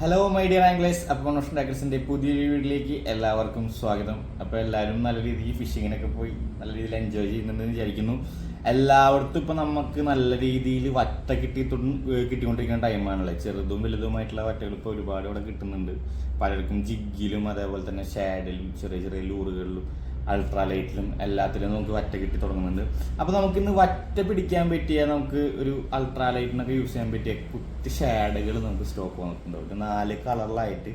Hello my dear anglers അപ്പോൾ Notion ടാക്കൽസിന്റെ പുതിയ വീഡിയോയിലേക്ക് എല്ലാവർക്കും സ്വാഗതം. അപ്പോൾ എല്ലാവരും നല്ല രീതിയിൽ ഫിഷിങ്ങിനൊക്കെ പോയി നല്ല രീതിയിൽ എൻജോയ് ചെയ്യുന്നുണ്ടെന്ന് വിചാരിക്കുന്നു. എല്ലായിടത്തും ഇപ്പോൾ നമുക്ക് നല്ല രീതിയിൽ വറ്റ കിട്ടി കിട്ടിക്കൊണ്ടിരിക്കുന്ന ടൈമാണല്ലേ ചെറുതും വലുതുമായിട്ടുള്ള വറ്റകൾ ഇപ്പോൾ ഒരുപാട് ഇവിടെ കിട്ടുന്നുണ്ട്. പലർക്കും ജിഗ്ഗിലും അതേപോലെ തന്നെ ഷാഡിലും ചെറിയ ചെറിയ ലൂറുകളിലും അൾട്രാലൈറ്റിലും എല്ലാത്തിലും നമുക്ക് വറ്റ കിട്ടി തുടങ്ങുന്നുണ്ട്. നമുക്ക് ഇന്ന് വറ്റ പിടിക്കാൻ പറ്റിയ നമുക്ക് ഒരു അൾട്രാലൈറ്റിനൊക്കെ യൂസ് ചെയ്യാൻ പറ്റിയ കുത്തി ഷാഡുകൾ നമുക്ക് സ്റ്റോക്ക് വന്നിട്ടുണ്ട്. ഒരു നാല് കളറിലായിട്ട്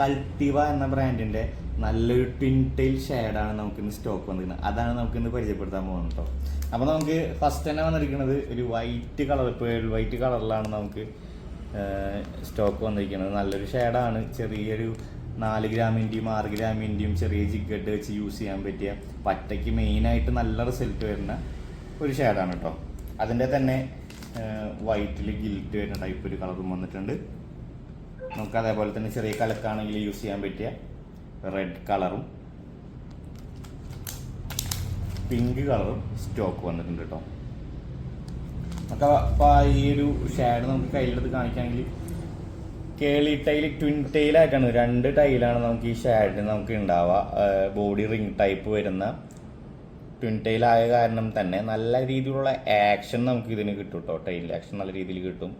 കൾട്ടിവ എന്ന ബ്രാൻഡിന്റെ നല്ലൊരു ട്വിൻ ടെയിൽ നമുക്ക് ഇന്ന് സ്റ്റോക്ക് വന്നിരിക്കുന്നത്. അതാണ് നമുക്ക് ഇന്ന് പരിചയപ്പെടുത്താൻ പോകുന്നത് കേട്ടോ അപ്പോൾ നമുക്ക് ഫസ്റ്റ് തന്നെ വന്നിരിക്കുന്നത് ഒരു വൈറ്റ് കളർ പേൾ വൈറ്റ് കളറിലാണ് നമുക്ക് സ്റ്റോക്ക് വന്നിരിക്കുന്നത്. നല്ലൊരു ഷെയ്ഡാണ് ചെറിയൊരു നാല് ഗ്രാമിന്റെയും ആറ് ഗ്രാമിന്റെയും ചെറിയ ജിഗഡ് വെച്ച് യൂസ് ചെയ്യാൻ പറ്റിയ പറ്റയ്ക്ക് മെയിനായിട്ട് നല്ല റിസൾട്ട് വരുന്ന ഒരു ഷെയ്ഡാണ് കേട്ടോ അതിന്റെ തന്നെ വൈറ്റിൽ ഗിൽറ്റ് വരുന്ന ടൈപ്പ് ഒരു കളറും വന്നിട്ടുണ്ട്. നമുക്ക് അതേപോലെ തന്നെ ചെറിയ കലക്കാണെങ്കിൽ യൂസ് ചെയ്യാൻ പറ്റിയ റെഡ് കളറും പിങ്ക് കളറും സ്റ്റോക്ക് വന്നിട്ടുണ്ട് കേട്ടോ അപ്പോൾ അപ്പോൾ ഈ ഒരു ഷാഡ് നമുക്ക് കയ്യിലെടുത്ത് കാണിക്കുകയാണെങ്കിൽ കേളി ടൈൽ ട്വിൻ ടൈലായിട്ടാണ് രണ്ട് ടൈലാണ് നമുക്ക് ഈ ഷാഡിന് നമുക്ക് ഉണ്ടാവുക ബോഡി റിംഗ് ടൈപ്പ് വരുന്ന ട്വിൻ ടൈലായ കാരണം തന്നെ നല്ല രീതിയിലുള്ള ആക്ഷൻ നമുക്ക് ഇതിന് കിട്ടും കേട്ടോ ടൈൽ ആക്ഷൻ നല്ല രീതിയിൽ കിട്ടും.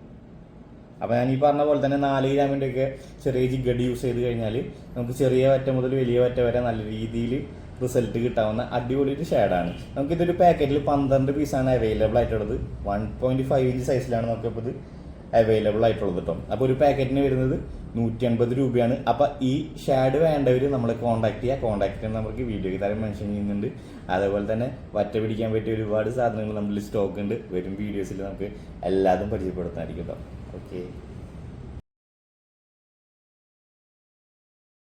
അപ്പോൾ ഞാൻ ഈ പറഞ്ഞ പോലെ തന്നെ നാല് ഗ്രാമിന്റെ ഒക്കെ ചെറിയ ജിഗഡ് യൂസ് ചെയ്ത് കഴിഞ്ഞാൽ നമുക്ക് ചെറിയ വറ്റ മുതൽ വലിയ വറ്റ വരെ നല്ല രീതിയിൽ റിസൾട്ട് കിട്ടാവുന്ന അടിപൊളി ഒരു ഷെയ്ഡാണ് നമുക്കിതൊരു പാക്കറ്റിൽ പന്ത്രണ്ട് പീസാണ് അവൈലബിൾ ആയിട്ടുള്ളത്. വൺ പോയിന്റ് ഫൈവ് ഇഞ്ച് സൈസിലാണ് നമുക്കിപ്പോൾ ഇത്. അവൈലബിൾ ആയിട്ടുള്ളത് കേട്ടോ അപ്പോൾ ഒരു പാക്കറ്റിന് വരുന്നത് നൂറ്റി അൻപത് രൂപയാണ്. അപ്പോൾ ഈ ഷാഡ് വേണ്ടവർ നമ്മളെ കോൺടാക്ട് ചെയ്യുക കോൺടാക്ട് നമുക്ക് വീഡിയോ താരം മെൻഷൻ ചെയ്യുന്നുണ്ട്. അതേപോലെ തന്നെ വറ്റ പിടിക്കാൻ പറ്റിയ ഒരുപാട് സാധനങ്ങൾ നമ്മളിൽ സ്റ്റോക്ക് ഉണ്ട്. വരും വീഡിയോസിൽ നമുക്ക് എല്ലാതും പരിചയപ്പെടുത്താനായിരിക്കും കേട്ടോ ഓക്കെ